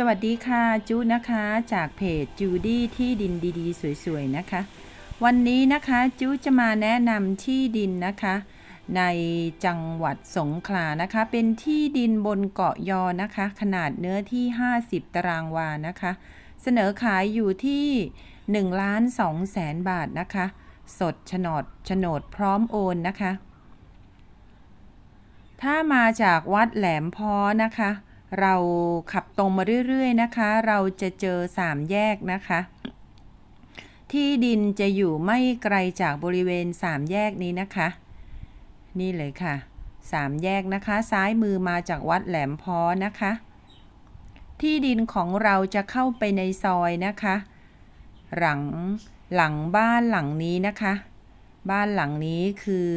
สวัสดีค่ะจูนะคะจากเพจจูดี้ที่ดินดีๆ สวยๆนะคะ วันนี้นะคะจูจะมาแนะนำที่ดินนะคะ ในจังหวัดสงขลานะคะ เป็นที่ดินบนเกาะยอนะคะ ขนาดเนื้อที่ 50 ตารางวานะคะ เสนอขายอยู่ที่1ล้าน2แสนบาทนะคะ สดโฉนดโฉนดพร้อมโอนนะคะ ถ้ามาจากวัดแหลมพอนะคะ เราขับตรงมาเรื่อยๆนะคะ เราจะเจอสามแยกนะคะ ที่ดินจะอยู่ไม่ไกลจากบริเวณสามแยกนี้นะคะ นี่เลยค่ะสามแยกนะคะ ซ้ายมือมาจากวัดแหลมพอนะคะ ที่ดินของเราจะเข้าไปในซอยนะคะ หลังหลังบ้านหลังนี้นะคะ บ้านหลังนี้คือ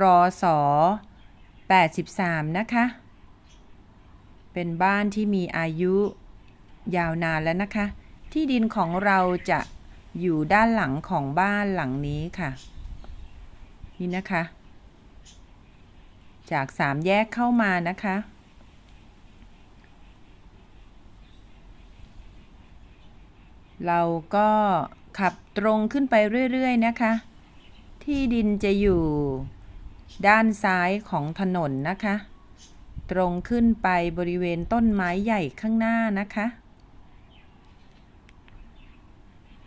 รอสอ83 นะคะ เป็นบ้านที่มีอายุยาวนานแล้วนะคะ ที่ดินของเราจะอยู่ด้านหลังของบ้านหลังนี้ค่ะ นี่นะคะ จากสามแยกเข้ามานะคะ เราก็ขับตรงขึ้นไปเรื่อย ๆ นะคะ ที่ดินจะอยู่ด้านซ้ายของถนนนะคะ ตรงขึ้นไปบริเวณต้นไม้ใหญ่ข้างหน้านะคะ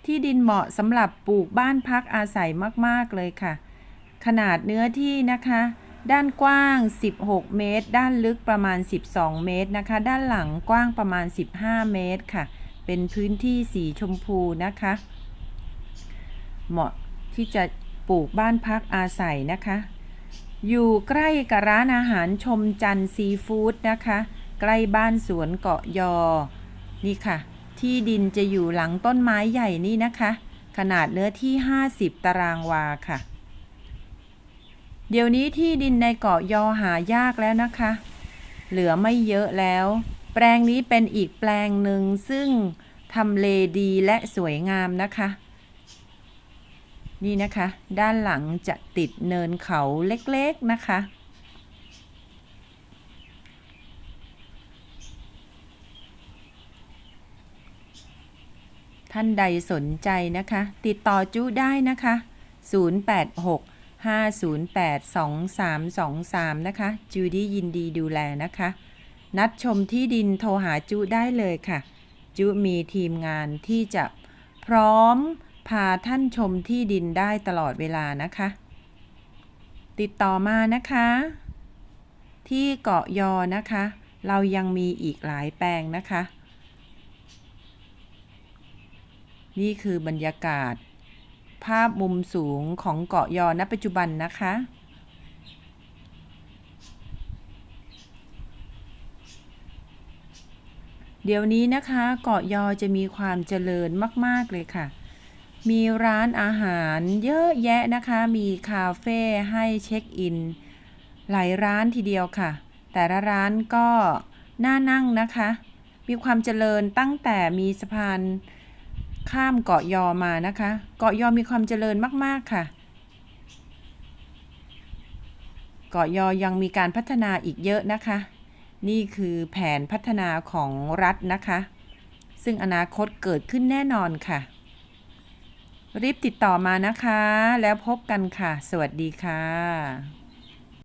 ที่ดินเหมาะสำหรับปลูกบ้านพักอาศัยมาก ๆ เลยค่ะ ขนาดเนื้อที่นะคะ ด้านกว้าง 16 เมตร ด้านลึกประมาณ 12 เมตรนะคะ ด้านหลังกว้างประมาณ 15 เมตรค่ะ เป็นพื้นที่สีชมพูนะคะ เหมาะที่จะปลูกบ้านพักอาศัยนะคะ อยู่ใกล้กับร้านอาหารชมจันทร์ซีฟู้ดนะคะ ใกล้บ้านสวนเกาะยอ นี่ค่ะ ที่ดินจะอยู่หลังต้นไม้ใหญ่นี่นะคะ ขนาดเนื้อที่ 50 ตารางวาค่ะ เดี๋ยวนี้ที่ดินในเกาะยอหายากแล้วนะคะ เหลือไม่เยอะแล้ว แปลงนี้เป็นอีกแปลงหนึ่งซึ่งทำเลดีและสวยงามนะคะ นี่นะคะ ด้านหลังจะติดเนินเขาเล็กๆนะคะ ท่านใดสนใจนะคะ ติดต่อจู้ได้นะคะ 086 508 2323 นะคะ จูดี้ยินดีดูแลนะคะ นัดชมที่ดินโทรหาจูได้เลยค่ะ จูมีทีมงานที่จะพร้อม พาท่านชมที่ดินได้ตลอดเวลานะคะ ติดต่อมานะคะ ที่เกาะยอนะคะ เรายังมีอีกหลายแปลงนะคะ นี่คือบรรยากาศ ภาพมุมสูงของเกาะยอณปัจจุบันนะคะเดี๋ยวนี้นะคะเกาะยอจะมีความเจริญมาก ๆ เลยค่ะ มีร้านอาหารเยอะแยะนะคะ มีคาเฟ่ให้เช็คอิน หลายร้านทีเดียวค่ะ แต่ละร้านก็น่านั่งนะคะ มีความเจริญตั้งแต่มีสะพานข้ามเกาะยอมานะคะ เกาะยอมีความเจริญมาก ๆ ค่ะ เกาะยอยังมีการพัฒนาอีกเยอะนะคะ นี่คือแผนพัฒนาของรัฐนะคะ ซึ่งอนาคตเกิดขึ้นแน่นอนค่ะ รีบติดต่อมานะคะ แล้วพบกันค่ะ สวัสดีค่ะ